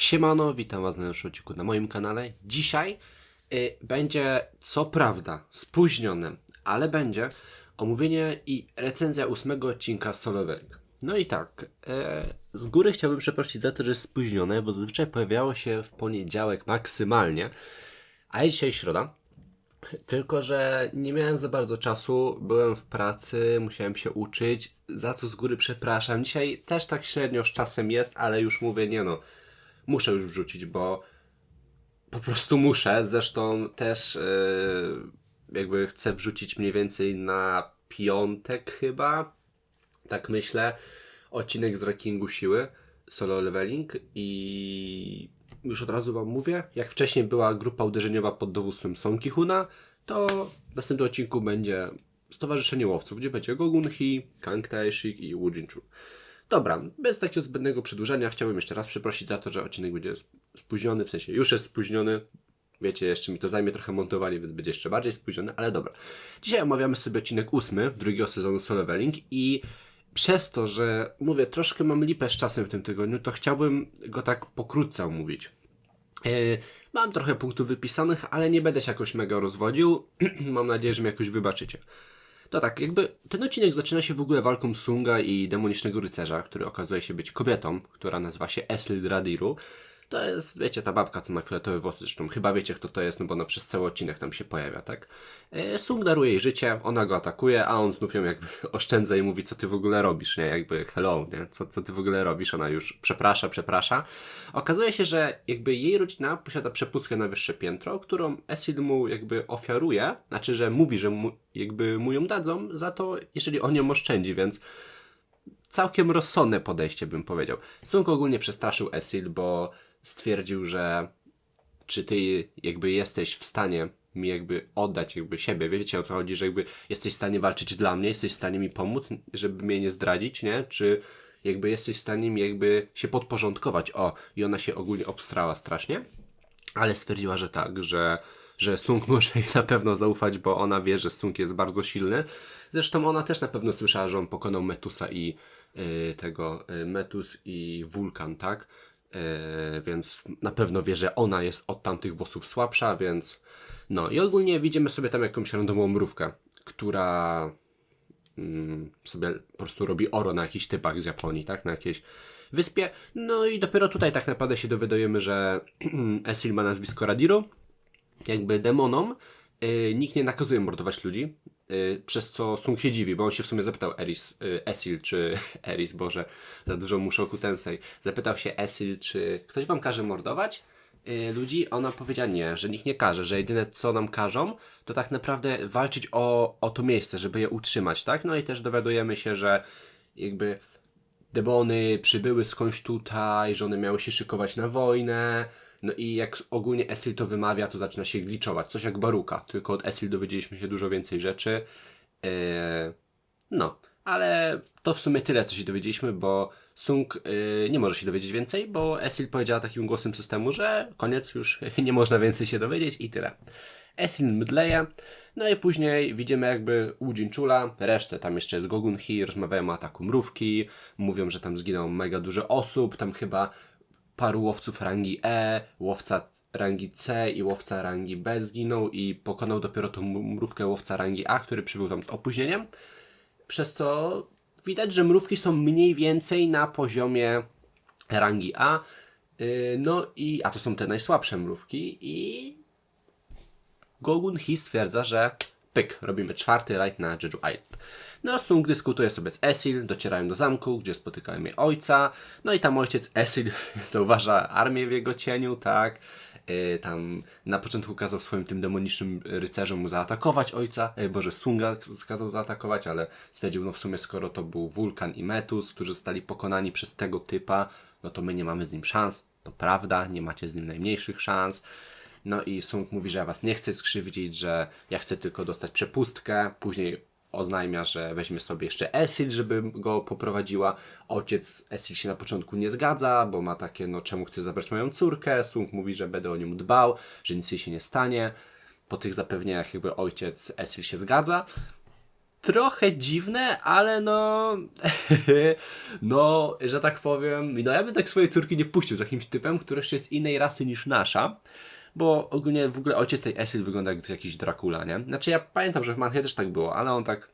Siemano, witam Was na naszym odcinku na moim kanale. Dzisiaj y, będzie, co prawda, spóźnione, ale będzie omówienie i recenzja ósmego odcinka Solo Leveling. No i tak, e, z góry chciałbym przeprosić za to, że jest spóźnione, bo zazwyczaj pojawiało się w poniedziałek maksymalnie, a jest dzisiaj środa. Tylko, że nie miałem za bardzo czasu, byłem w pracy, musiałem się uczyć, za co z góry przepraszam. Dzisiaj też tak średnio z czasem jest, ale już mówię, nie no, muszę już wrzucić, bo po prostu muszę. Zresztą też yy, jakby chcę wrzucić mniej więcej na piątek chyba, tak myślę, odcinek z rankingu siły, solo leveling i już od razu Wam mówię, jak wcześniej była grupa uderzeniowa pod dowództwem Son Huna, to w następnym odcinku będzie Stowarzyszenie Łowców, gdzie będzie Gogun Hee, Kang Taeshik i Wu. Dobra, bez takiego zbędnego przedłużania chciałbym jeszcze raz przeprosić za to, że odcinek będzie sp- spóźniony, w sensie już jest spóźniony. Wiecie, jeszcze mi to zajmie trochę montowanie, więc będzie jeszcze bardziej spóźniony, ale dobra. Dzisiaj omawiamy sobie odcinek ósmy drugiego sezonu Solo Leveling i przez to, że mówię, troszkę mam lipę z czasem w tym tygodniu, to chciałbym go tak pokrótce omówić. E, Mam trochę punktów wypisanych, ale nie będę się jakoś mega rozwodził. mam nadzieję, że mi jakoś wybaczycie. To tak, jakby ten odcinek zaczyna się w ogóle walką Sunga i demonicznego rycerza, który okazuje się być kobietą, która nazywa się Eslil Radiru. To jest, wiecie, ta babka, co ma fioletowe włosy, zresztą chyba wiecie, kto to jest, no bo ona przez cały odcinek tam się pojawia, tak? E, Sung daruje jej życie, ona go atakuje, a on znów ją jakby oszczędza i mówi, co ty w ogóle robisz, nie? Jakby hello, nie? Co, co ty w ogóle robisz? Ona już przeprasza, przeprasza. Okazuje się, że jakby jej rodzina posiada przepustkę na wyższe piętro, którą Esil mu jakby ofiaruje, znaczy, że mówi, że mu, jakby mu ją dadzą za to, jeżeli on ją oszczędzi, więc całkiem rozsądne podejście, bym powiedział. Sung ogólnie przestraszył Esil, bo stwierdził, że czy ty jakby jesteś w stanie mi jakby oddać jakby siebie, wiecie o co chodzi, że jakby jesteś w stanie walczyć dla mnie, jesteś w stanie mi pomóc, żeby mnie nie zdradzić, nie? Czy jakby jesteś w stanie mi jakby się podporządkować, o, i ona się ogólnie obstrała strasznie, ale stwierdziła, że tak, że, że Sung może jej na pewno zaufać, bo ona wie, że Sung jest bardzo silny. Zresztą ona też na pewno słyszała, że on pokonał Metusa i y, tego, y, Metus i Wulkan, tak? Y, więc na pewno wie, że ona jest od tamtych bossów słabsza, więc no i ogólnie widzimy sobie tam jakąś randomową mrówkę, która mm, sobie po prostu robi oro na jakichś typach z Japonii, tak? Na jakiejś wyspie. No i dopiero tutaj tak naprawdę się dowiadujemy, że Esil ma nazwisko Radiru. Jakby demonom y, nikt nie nakazuje mordować ludzi, y, przez co Sung się dziwi, bo on się w sumie zapytał Eris, y, Esil, czy Eris, Boże, za dużo Mushoku Tensei. Zapytał się Esil, czy ktoś wam każe mordować? y, ludzi, ona powiedziała nie, że nikt nie każe, że jedyne co nam każą, to tak naprawdę walczyć o, o to miejsce, żeby je utrzymać, tak? No i też dowiadujemy się, że jakby demony przybyły skądś tutaj, że one miały się szykować na wojnę, no i jak ogólnie Esil to wymawia, to zaczyna się gliczować, coś jak Baruka, tylko od Esil dowiedzieliśmy się dużo więcej rzeczy. Yy, no, ale to w sumie tyle, co się dowiedzieliśmy, bo Sung y, nie może się dowiedzieć więcej, bo Esil powiedziała takim głosem systemu, że koniec, już nie można więcej się dowiedzieć i tyle. Esil mdleje, no i później widzimy jakby u Jinchula, resztę, tam jeszcze jest Gogun Hee, rozmawiają o ataku mrówki, mówią, że tam zginęło mega dużo osób, tam chyba paru łowców rangi E, łowca rangi C i łowca rangi B zginął i pokonał dopiero tą mrówkę łowca rangi A, który przybył tam z opóźnieniem przez co widać, że mrówki są mniej więcej na poziomie rangi A. Yy, No i, a to są te najsłabsze mrówki i Gogun Hee stwierdza, że pyk, robimy czwarty rajd na Jeju Island. No, Sung dyskutuje sobie z Esil, docierają do zamku, gdzie spotykają jej ojca. No i tam ojciec Esil zauważa armię w jego cieniu, tak. Yy, tam na początku kazał swoim tym demonicznym rycerzom mu zaatakować ojca, yy, Boże, Sunga kazał zaatakować, ale stwierdził, no w sumie skoro to był Wulkan i Metus, którzy zostali pokonani przez tego typa, no to my nie mamy z nim szans. To prawda, nie macie z nim najmniejszych szans. No i Sung mówi, że ja was nie chcę skrzywdzić, że ja chcę tylko dostać przepustkę. Później oznajmia, że weźmie sobie jeszcze Esil, żeby go poprowadziła. Ojciec Esil się na początku nie zgadza, bo ma takie, no czemu chcesz zabrać moją córkę? Sung mówi, że będę o nią dbał, że nic jej się nie stanie. Po tych zapewnieniach jakby ojciec Esil się zgadza. trochę dziwne, ale no, no, że tak powiem, no ja bym tak swojej córki nie puścił z jakimś typem, który jeszcze jest innej rasy niż nasza, bo ogólnie w ogóle ojciec tej Esyl wygląda jak jakiś Dracula, nie? Znaczy ja pamiętam, że w Manchie też tak było, ale on tak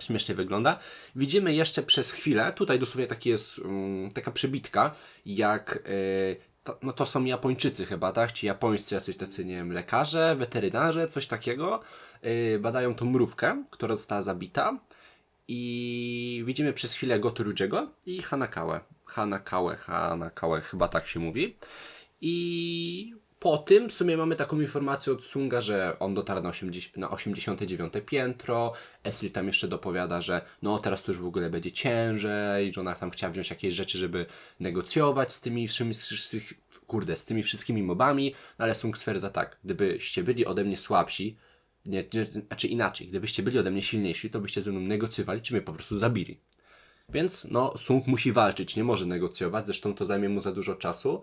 śmiesznie wygląda. Widzimy jeszcze przez chwilę, tutaj dosłownie taki jest, um, taka przybitka, jak y, to, no to są Japończycy chyba, tak? Ci japońscy jacyś tacy, nie wiem, lekarze, weterynarze, coś takiego. Yy, badają tą mrówkę, która została zabita. I widzimy przez chwilę Gotorudziego i Hanakałę. Hanakałę, Hanakałę, chyba tak się mówi. I po tym w sumie mamy taką informację od Sunga, że on dotarł na, 80, na 89 piętro. Esri tam jeszcze dopowiada, że no teraz to już w ogóle będzie ciężej, że ona tam chciała wziąć jakieś rzeczy, żeby negocjować z tymi wszystkimi, kurde, z tymi wszystkimi mobami, no ale Sung stwierdza tak, gdybyście byli ode mnie słabsi, nie, nie, znaczy inaczej, gdybyście byli ode mnie silniejsi, to byście ze mną negocjowali, czy mnie po prostu zabili. Więc no, Sung musi walczyć, nie może negocjować, zresztą to zajmie mu za dużo czasu.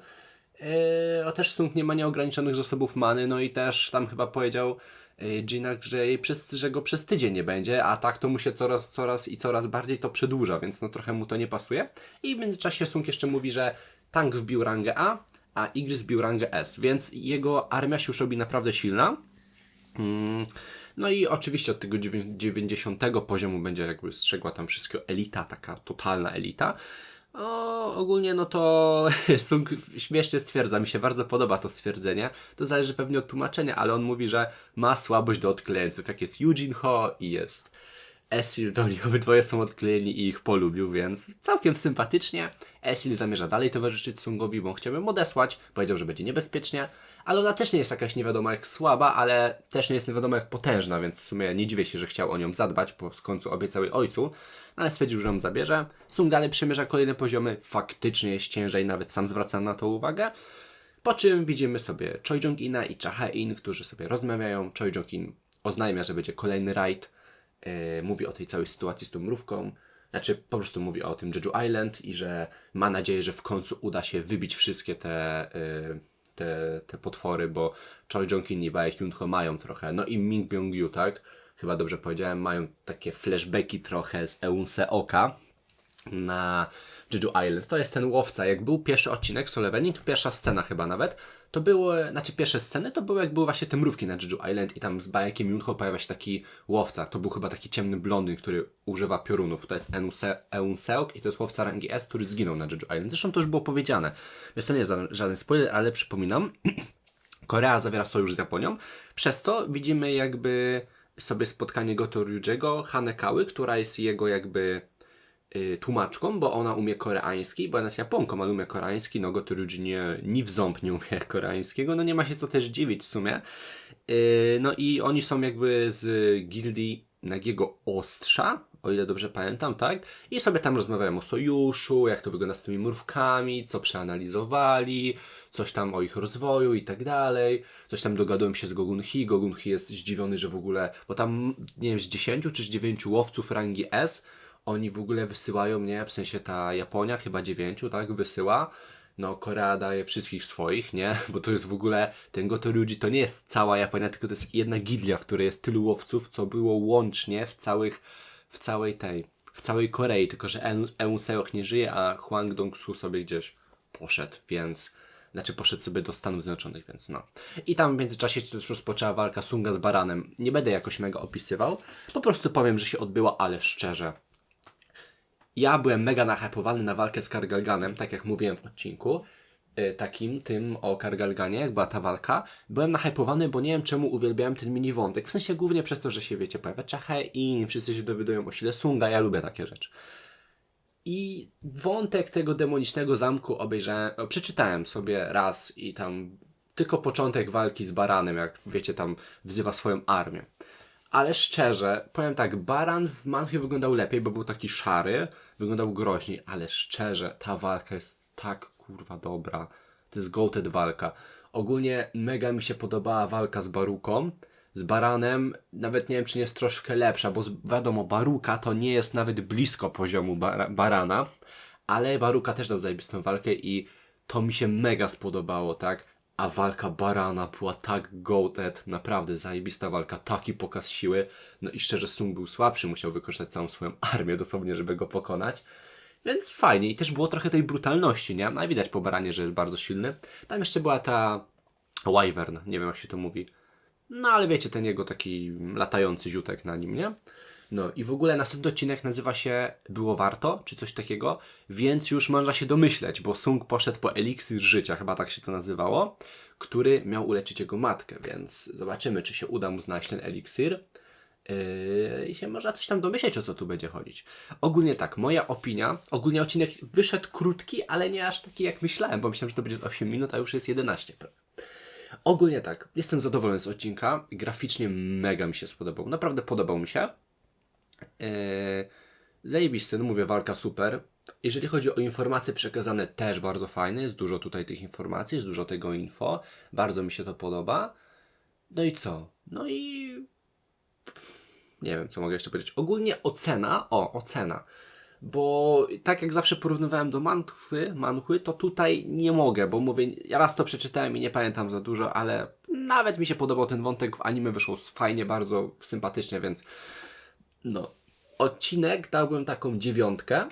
Yy, a też Sung nie ma nieograniczonych zasobów many, no i też tam chyba powiedział yy, Jinak, że, jej przez, że go przez tydzień nie będzie, a tak to mu się coraz, coraz i coraz bardziej to przedłuża, więc no trochę mu to nie pasuje. I w międzyczasie Sung jeszcze mówi, że Tank wbił rangę A, a Igrys wbił rangę S, więc jego armia się już robi naprawdę silna. Hmm. No i oczywiście od tego 90 poziomu będzie jakby strzegła tam wszystko elita, taka totalna elita. O, ogólnie no to Sung śmiesznie stwierdza, mi się bardzo podoba to stwierdzenie. To zależy pewnie od tłumaczenia, ale on mówi, że ma słabość do odklejeńców. Jak jest Eugene Ho i jest Esil, to oni obydwoje są odklejeni i ich polubił, więc całkiem sympatycznie. Esil zamierza dalej towarzyszyć Sungowi, bo chciałbym odesłać. Powiedział, że będzie niebezpiecznie, ale ona też nie jest jakaś nie wiadomo jak słaba, ale też nie jest nie wiadomo jak potężna, więc w sumie nie dziwię się, że chciał o nią zadbać, bo w końcu obiecał jej ojcu ale stwierdził, że ją zabierze. Sung dalej przemierza kolejne poziomy, faktycznie jest ciężej, nawet sam zwracam na to uwagę. Po czym widzimy sobie Choi Jong-ina i Cha in którzy sobie rozmawiają. Choi Jong-in oznajmia, że będzie kolejny raid. Yy, mówi o tej całej sytuacji z tą mrówką. Znaczy, po prostu mówi o tym Jeju Island i że ma nadzieję, że w końcu uda się wybić wszystkie te, yy, te, te potwory, bo Choi Jong-in i Baek Yun-ho mają trochę. No i Ming Byung-yu, tak? chyba dobrze powiedziałem, mają takie flashbacki trochę z Eunse Oka na Jeju Island. To jest ten łowca. Jak był pierwszy odcinek Solo Leveling, pierwsza scena chyba nawet, to były, znaczy pierwsze sceny to były jak były właśnie te mrówki na Jeju Island i tam z bajekiem Junho pojawia się taki łowca. To był chyba taki ciemny blondyn, który używa piorunów. To jest Eunseok i to jest łowca rangi S, który zginął na Jeju Island. Zresztą to już było powiedziane. Więc to nie jest żaden spoiler, ale przypominam, Korea zawiera sojusz z Japonią, przez co widzimy jakby sobie spotkanie Goto Ryujiego, Hanekały, która jest jego jakby tłumaczką, bo ona umie koreański, bo ona jest Japonką, ale umie koreański, no Goto Ryuji nie, ni w ząb nie umie koreańskiego, no nie ma się co też dziwić w sumie. Y, no i oni są jakby z gildii Nagiego Ostrza, o ile dobrze pamiętam, tak? I sobie tam rozmawiają o sojuszu, jak to wygląda z tymi mrówkami, co przeanalizowali, coś tam o ich rozwoju i tak dalej. Coś tam dogadują się z Gogun Hi. Gogun Hi jest zdziwiony, że w ogóle, bo tam, nie wiem, z 10 czy z 9 łowców rangi S, oni w ogóle wysyłają, nie? W sensie ta Japonia, chyba 9, tak? Wysyła. No, Korea daje wszystkich swoich, nie? Bo to jest w ogóle, ten Gotoryuji to nie jest cała Japonia, tylko to jest jedna gildia, w której jest tylu łowców, co było łącznie w całych w całej tej, w całej Korei, tylko że Eun Seok nie żyje, a Hwang Dong-su sobie gdzieś poszedł, więc znaczy poszedł sobie do Stanów Zjednoczonych, więc no. I tam w międzyczasie też rozpoczęła walka Sunga z Baranem. Nie będę jakoś mega opisywał, po prostu powiem, że się odbyła, ale szczerze. Ja byłem mega nahypowany na walkę z Kargalganem, tak jak mówiłem w odcinku. Y, takim, tym o Kargalganie, jak była ta walka, byłem nahypowany, bo nie wiem czemu uwielbiałem ten mini wątek. W sensie głównie przez to, że się wiecie, pojawia Chahe i wszyscy się dowiadują o sile Sunga, ja lubię takie rzeczy. I wątek tego demonicznego zamku obejrzałem, przeczytałem sobie raz i tam tylko początek walki z Baranem, jak wiecie, tam wzywa swoją armię. Ale szczerze, powiem tak, Baran w Manchie wyglądał lepiej, bo był taki szary, wyglądał groźniej, ale szczerze, ta walka jest tak kurwa dobra. To jest goated walka. Ogólnie mega mi się podobała walka z Baruką. Z Baranem nawet nie wiem, czy nie jest troszkę lepsza, bo wiadomo, Baruka to nie jest nawet blisko poziomu bar Barana, ale Baruka też dał zajebistą walkę i to mi się mega spodobało, tak? A walka Barana była tak goated, naprawdę zajebista walka, taki pokaz siły. No i szczerze, Sung był słabszy, musiał wykorzystać całą swoją armię dosłownie, żeby go pokonać. Więc fajnie i też było trochę tej brutalności, nie? No i widać po Baranie, że jest bardzo silny. Tam jeszcze była ta Wyvern, nie wiem jak się to mówi. No ale wiecie, ten jego taki latający ziutek na nim, nie? No i w ogóle następny odcinek nazywa się Było Warto, czy coś takiego, więc już można się domyśleć, bo Sung poszedł po eliksir życia, chyba tak się to nazywało, który miał uleczyć jego matkę, więc zobaczymy, czy się uda mu znaleźć ten eliksir. Yy, I się można coś tam domyśleć, o co tu będzie chodzić. Ogólnie tak, moja opinia. Ogólnie odcinek wyszedł krótki, ale nie aż taki jak myślałem, bo myślałem, że to będzie z 8 minut, a już jest 11 prawie. Ogólnie tak, jestem zadowolony z odcinka. Graficznie mega mi się spodobał. Naprawdę podobał mi się. Yy, zajebisty, no mówię, walka super. Jeżeli chodzi o informacje przekazane, też bardzo fajne. Jest dużo tutaj tych informacji, jest dużo tego info. Bardzo mi się to podoba. No i co? No i nie wiem, co mogę jeszcze powiedzieć. Ogólnie ocena, o, ocena. Bo tak jak zawsze porównywałem do manchwy, manchwy, to tutaj nie mogę, bo mówię, ja raz to przeczytałem i nie pamiętam za dużo, ale nawet mi się podobał ten wątek w anime, wyszło fajnie, bardzo sympatycznie, więc no. Odcinek dałbym taką dziewiątkę,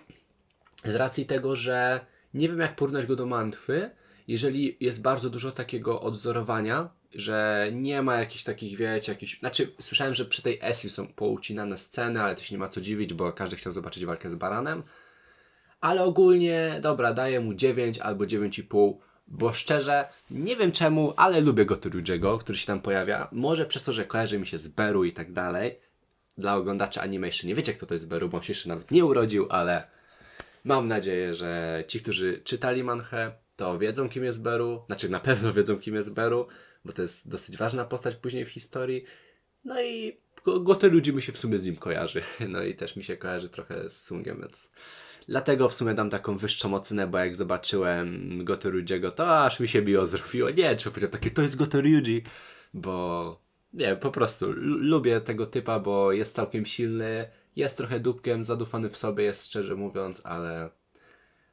z racji tego, że nie wiem jak porównać go do manchwy, jeżeli jest bardzo dużo takiego odzorowania, że nie ma jakichś takich, wiecie, jakichś... Znaczy, słyszałem, że przy tej Essie są poucinane sceny, ale to się nie ma co dziwić, bo każdy chciał zobaczyć walkę z Baranem. Ale ogólnie, dobra, daję mu 9 albo 9,5, bo szczerze, nie wiem czemu, ale lubię Gotorujiego, który się tam pojawia. Może przez to, że kojarzy mi się z Beru i tak dalej. Dla oglądaczy anime jeszcze nie wiecie, kto to jest Beru, bo on się jeszcze nawet nie urodził, ale mam nadzieję, że ci, którzy czytali manchę, to wiedzą, kim jest Beru. Znaczy, na pewno wiedzą, kim jest Beru, bo to jest dosyć ważna postać później w historii. No i Go- Goteruji mi się w sumie z nim kojarzy. No i też mi się kojarzy trochę z Sungiem, więc dlatego w sumie dam taką wyższą ocenę, bo jak zobaczyłem Goterujiego, to aż mi się miło zrobiło. Nie, czy powiedział takie, to jest Goteruji, bo nie, po prostu lubię tego typa, bo jest całkiem silny, jest trochę dupkiem, zadufany w sobie jest szczerze mówiąc, ale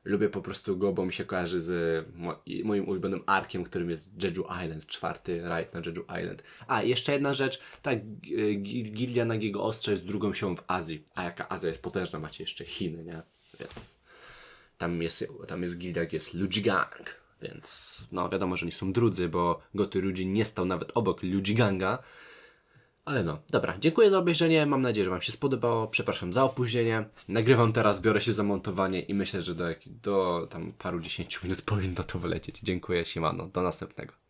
lubię po prostu go, bo mi się kojarzy z mo- moim ulubionym arkiem, którym jest Jeju Island, czwarty rajd na Jeju Island. A, jeszcze jedna rzecz, gi- Gildia Nagiego Ostrza jest drugą siłą w Azji, a jaka Azja jest potężna, macie jeszcze Chiny, nie? Więc tam jest, tam jest gildia, jest Lujigang, więc no wiadomo, że oni są drudzy, bo Goty Luji nie stał nawet obok Lujiganga, ale no, dobra, dziękuję za obejrzenie, mam nadzieję, że Wam się spodobało, przepraszam za opóźnienie, nagrywam teraz, biorę się za montowanie i myślę, że do, do tam paru dziesięciu minut powinno to wylecieć. Dziękuję, siemano, do następnego.